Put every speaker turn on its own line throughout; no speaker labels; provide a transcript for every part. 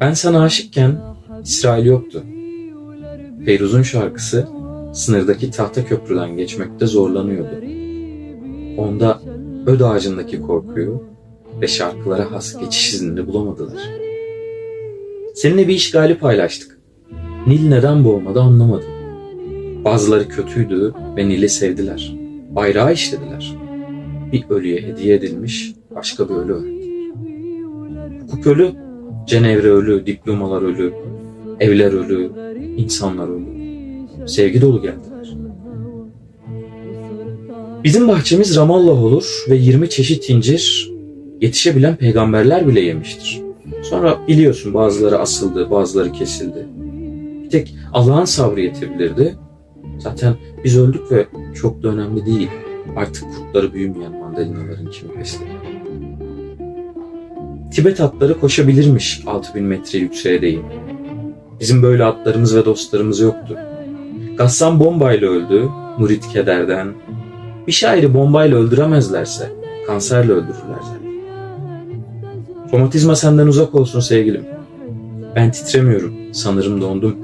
Ben sana aşıkken İsrail yoktu. Feyruz'un şarkısı sınırdaki tahta köprüden geçmekte zorlanıyordu. Onda öd ağacındaki korkuyu ve şarkılara has geçiş iznini bulamadılar. Seninle bir işgali paylaştık. Nil neden boğmadı anlamadım. Bazıları kötüydü ve Nil'i sevdiler. Bayrağı işlediler. Bir ölüye hediye edilmiş başka bir ölü öğrendiler. Hukuk ölü, Cenevre ölü, diplomalar ölü, evler ölü, insanlar ölü. Sevgi dolu geldiler. Bizim bahçemiz Ramallah olur ve 20 çeşit incir yetişebilen peygamberler bile yemiştir. Sonra biliyorsun bazıları asıldı, bazıları kesildi. Bir tek Allah'ın sabrı yetebilirdi. Zaten biz öldük ve çok da önemli değil. Artık kurtları büyümeyen mandalinaların kimi besler. Tibet atları koşabilirmiş 6000 metre yükseğe değin. Bizim böyle atlarımız ve dostlarımız yoktu. Gassan bombayla öldü, Murit kederden. Bir şairi bombayla öldüremezlerse kanserle öldürürler zaten. Romatizma senden uzak olsun sevgilim. Ben titremiyorum, sanırım dondum.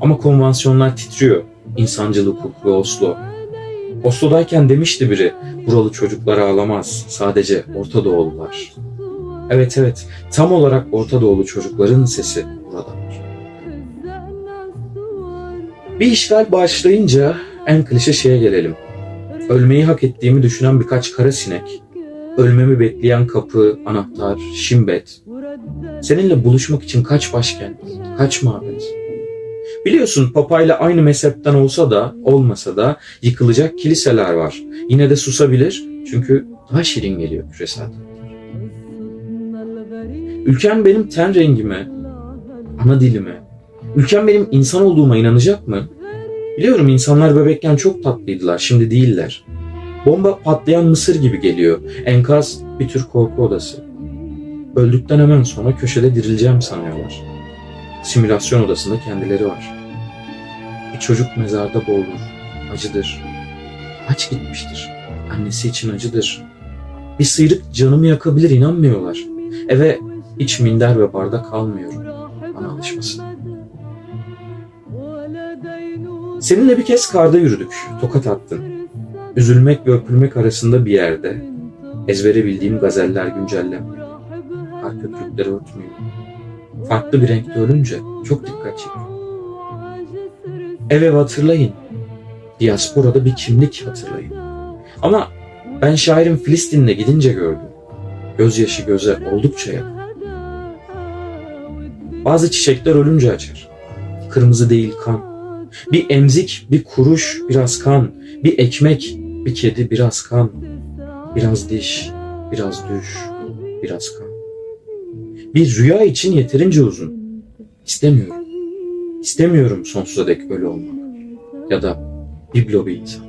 Ama konvansiyonlar titriyor. İnsancıl hukuk Oslo. Oslo'dayken demişti biri, buralı çocuklar ağlamaz, sadece Orta Doğulular. Evet evet, tam olarak Orta Doğulu çocukların sesi buradadır. Bir işgal başlayınca en klişe şeye gelelim. Ölmeyi hak ettiğimi düşünen birkaç kara sinek, ölmemi bekleyen kapı, anahtar, şimbet, seninle buluşmak için kaç başkent, kaç mabet. Biliyorsun papayla aynı mezhepten olsa da olmasa da yıkılacak kiliseler var. Yine de susabilir çünkü daha şirin geliyor küresel. Ülkem benim ten rengime, ana dilime, ülkem benim insan olduğuma inanacak mı? Biliyorum insanlar bebekken çok tatlıydılar, şimdi değiller. Bomba patlayan mısır gibi geliyor. Enkaz bir tür korku odası. Öldükten hemen sonra köşede dirileceğim sanıyorlar. Simülasyon odasında kendileri var. Bir çocuk mezarda boğulur. Acıdır. Aç gitmiştir. Annesi için acıdır. Bir sıyrık canımı yakabilir inanmıyorlar. Eve hiç minder ve bardak almıyorum. Bana alışmasın. Seninle bir kez karda yürüdük. Tokat attın. Üzülmek ve öpülmek arasında bir yerde. Ezbere bildiğim gazeller güncellenmiyor. Kar köpükleri örtmüyor. Farklı bir renkte ölünce çok dikkat çekiyor. Ev ev hatırlayın. Diasporada bir kimlik hatırlayın. Ama ben şairin Filistin'le gidince gördüm. Gözyaşı göze oldukça yakın. Bazı çiçekler ölünce açar. Kırmızı değil kan. Bir emzik, bir kuruş, biraz kan. Bir ekmek, bir kedi, biraz kan. Biraz diş, biraz düş, biraz kan. Bir rüya için yeterince uzun. İstemiyorum. İstemiyorum sonsuza dek ölü olmak. Ya da biblo bir insan.